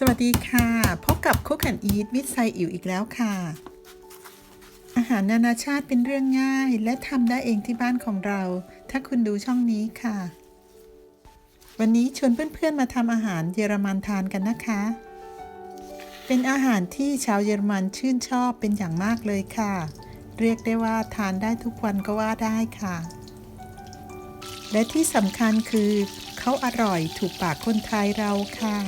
สวัสดีค่ะ พบกับ Cook and Eat วิทไซอิ๋วอีกแล้วค่ะ อาหารนานาชาติเป็นเรื่องง่าย และทำได้เองที่บ้านของเรา ถ้าคุณดูช่องนี้ค่ะ วันนี้ชวนเพื่อนๆมาทำอาหารเยอรมันทานกันนะคะ เป็นอาหารที่ชาวเยอรมันชื่นชอบเป็นอย่างมากเลยค่ะ เรียกได้ว่าทานได้ทุกวันก็ว่าได้ค่ะ และที่สำคัญคือเขาอร่อยถูกปากคนไทยเราค่ะ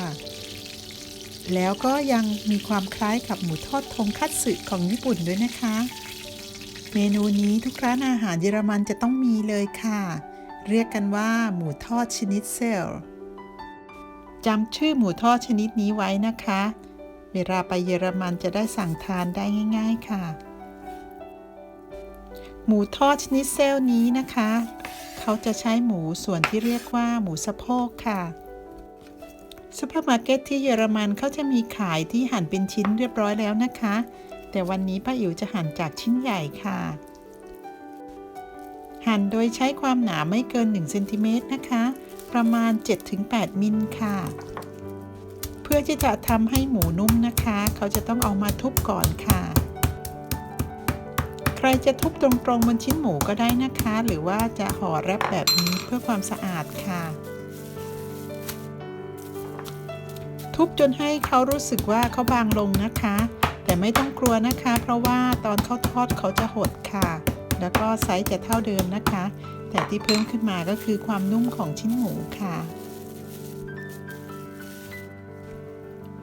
แล้วก็ยังมีความคล้ายกับหมูทอดทงคัตสึของญี่ปุ่นด้วยนะคะ เมนูนี้ทุกร้านอาหารเยอรมันจะต้องมีเลยค่ะ เรียกกันว่าหมูทอดชนิดเซลจำชื่อหมูทอดชนิดนี้ไว้นะคะ เวลาไปเยอรมันจะได้สั่งทานได้ง่าย ๆค่ะ หมูทอดชนิดเซลนี้นะคะ เขาจะใช้หมูส่วนที่เรียกว่าหมูสะโพกค่ะ ซูเปอร์มาร์เก็ตที่เยอรมันเขาจะมีขายที่หั่นเป็นชิ้นเรียบร้อยแล้วนะคะ แต่วันนี้ป้าอิ๋วจะหั่นจากชิ้นใหญ่ค่ะ หั่นโดยใช้ความหนาไม่เกิน1เซนติเมตรนะคะ ประมาณ 7-8 มิลค่ะ เพื่อที่จะทำให้หมูนุ่มนะคะ เขาจะต้องเอามาทุบก่อนค่ะ ใครจะทุบตรงๆบนชิ้นหมูก็ได้นะคะ หรือว่าจะห่อแรปแบบนี้เพื่อความสะอาดค่ะ ทุบจนให้เขารู้สึกว่าเขาบางลงนะคะ แต่ไม่ต้องกลัวนะคะ เพราะว่าตอนเขาทอดเขาจะหดค่ะ แล้วก็ไซส์จะเท่าเดิมนะคะ แต่ที่เพิ่มขึ้นมาก็คือความนุ่มของชิ้นหมูค่ะ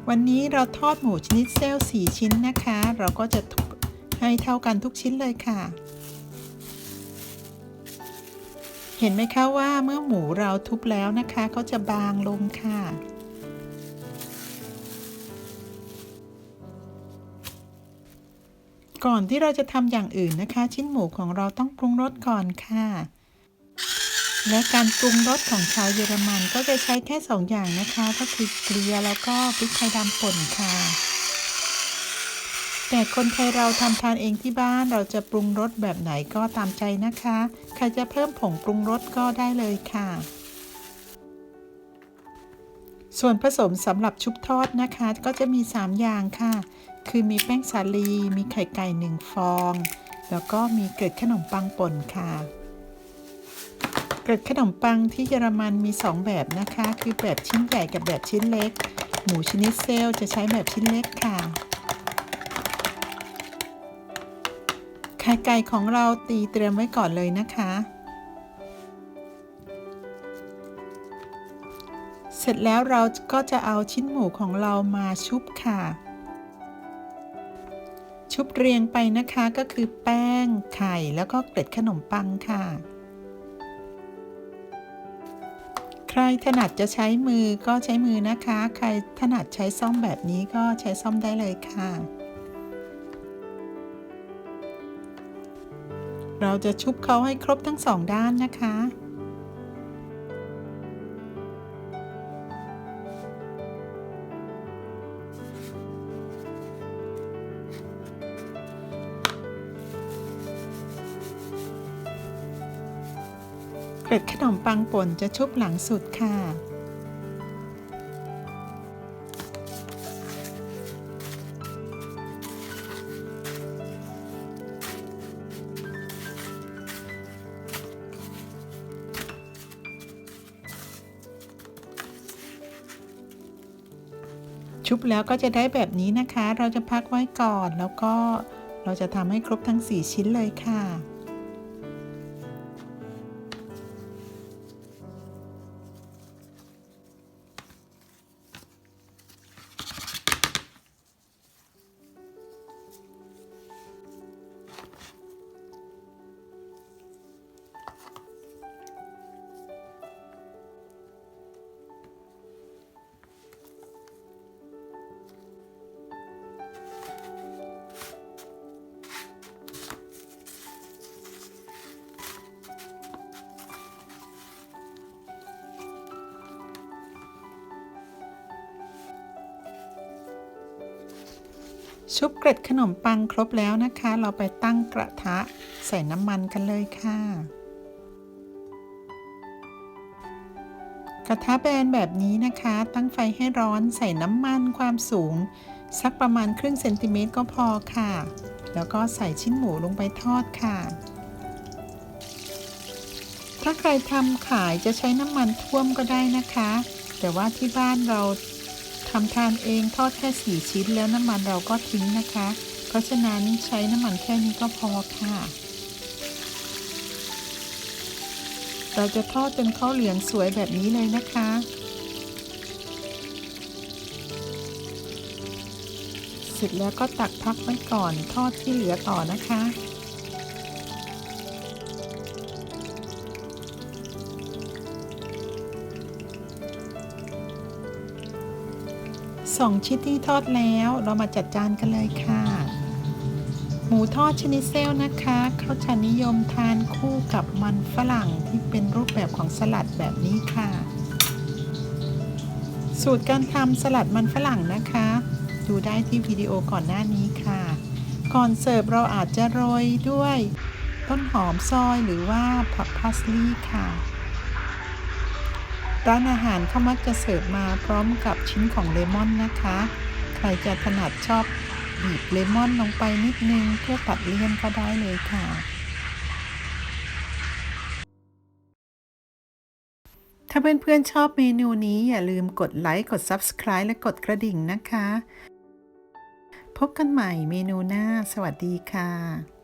วันนี้เราทอดหมูชนิดเซลล์4ชิ้นนะคะ เราก็จะทุบให้เท่ากันทุกชิ้นเลยค่ะเห็นไหมคะว่าเมื่อหมูเราทุบแล้วนะคะ เขาจะบางลงค่ะ ก่อนที่เราจะทำอย่างอื่นนะคะ ชิ้นหมูของเราต้องปรุงรสก่อนค่ะ และการปรุงรสของชาวเยอรมันก็จะใช้แค่สองอย่างนะคะ ก็คือเกลือแล้วก็พริกไทยดำป่นค่ะ แต่คนไทยเราทำทานเองที่บ้านเราจะปรุงรสแบบไหนก็ตามใจนะคะ ใครจะเพิ่มผงปรุงรสก็ได้เลยค่ะ ส่วนผสมสำหรับชุบทอดนะคะ ก็จะมี 3 อย่างค่ะ คือมีแป้งสาลี มีไข่ไก่หนึ่งฟอง แล้วก็มีเกล็ดขนมปังป่นค่ะ เกล็ดขนมปังที่เยอรมันมี 2 แบบนะคะ คือแบบชิ้นใหญ่กับแบบชิ้นเล็ก หมูชนิดเซลจะใช้แบบชิ้นเล็กค่ะไข่ไก่ของเราตีเตรียมไว้ก่อนเลยนะคะ สร็จแล้วเราก็จะเอาชิ้นหมูของเรามาชุบค่ะ ชุบเรียงไปนะคะก็คือแป้งไข่แล้วก็เกล็ดขนมปังค่ะ ใครถนัดจะใช้มือก็ใช้มือนะคะ ใครถนัดใช้ซ่อมแบบนี้ก็ใช้ซ่อมได้เลยค่ะ เราจะชุบเขาให้ครบทั้งสองด้านนะคะ เกล็ดขนมปังป่นจะชุบหลังสุดค่ะ ชุบแล้วก็จะได้แบบนี้นะคะ เราจะพักไว้ก่อนแล้วก็เราจะทำให้ครบทั้ง 4 ชิ้นเลยค่ะ ชุบเกล็ดขนมปังครบแล้วนะคะ เราไปตั้งกระทะใส่น้ำมันกันเลยค่ะ กระทะแบนแบบนี้นะคะ ตั้งไฟให้ร้อนใส่น้ำมันความสูง สักประมาณครึ่งเซนติเมตรก็พอค่ะ แล้วก็ใส่ชิ้นหมูลงไปทอดค่ะ ถ้าใครทำขายจะใช้น้ำมันท่วมก็ได้นะคะ แต่ว่าที่บ้านเรา ทำทานเองทอดแค่4ชิ้นแล้วน้ำมันเราก็ทิ้งนะคะ เพราะฉะนั้นใช้น้ำมันแค่นี้ก็พอค่ะ เราจะทอดจนเขาวเหลืองสวยแบบนี้เลยนะคะเสร็จแล้วก็ตักพักไว้ก่อนทอดที่เหลือต่อนะคะ สองชิ้นที่ทอดแล้วเรามาจัดจานกันเลยค่ะ หมูทอดชนิดเซลล์นะคะเขาจะนิยมทานคู่กับมันฝรั่งที่เป็นรูปแบบของสลัดแบบนี้ค่ะ สูตรการทำสลัดมันฝรั่งนะคะ ดูได้ที่วิดีโอก่อนหน้านี้ค่ะ ก่อนเสิร์ฟเราอาจจะโรยด้วย ต้นหอมซอยหรือว่าผักพาสลีย์ค่ะ ร้านอาหารเขามักจะเสิร์ฟมาพร้อมกับชิ้นของเลมอนนะคะ ใครจะถนัดชอบบีบเลมอนลงไปนิดนึงเพื่อตัดเลี่ยนก็ได้เลยค่ะ ถ้าเพื่อนๆชอบเมนูนี้อย่าลืมกดไลค์กด Subscribe และกดกระดิ่งนะคะ พบกันใหม่เมนูหน้า สวัสดีค่ะ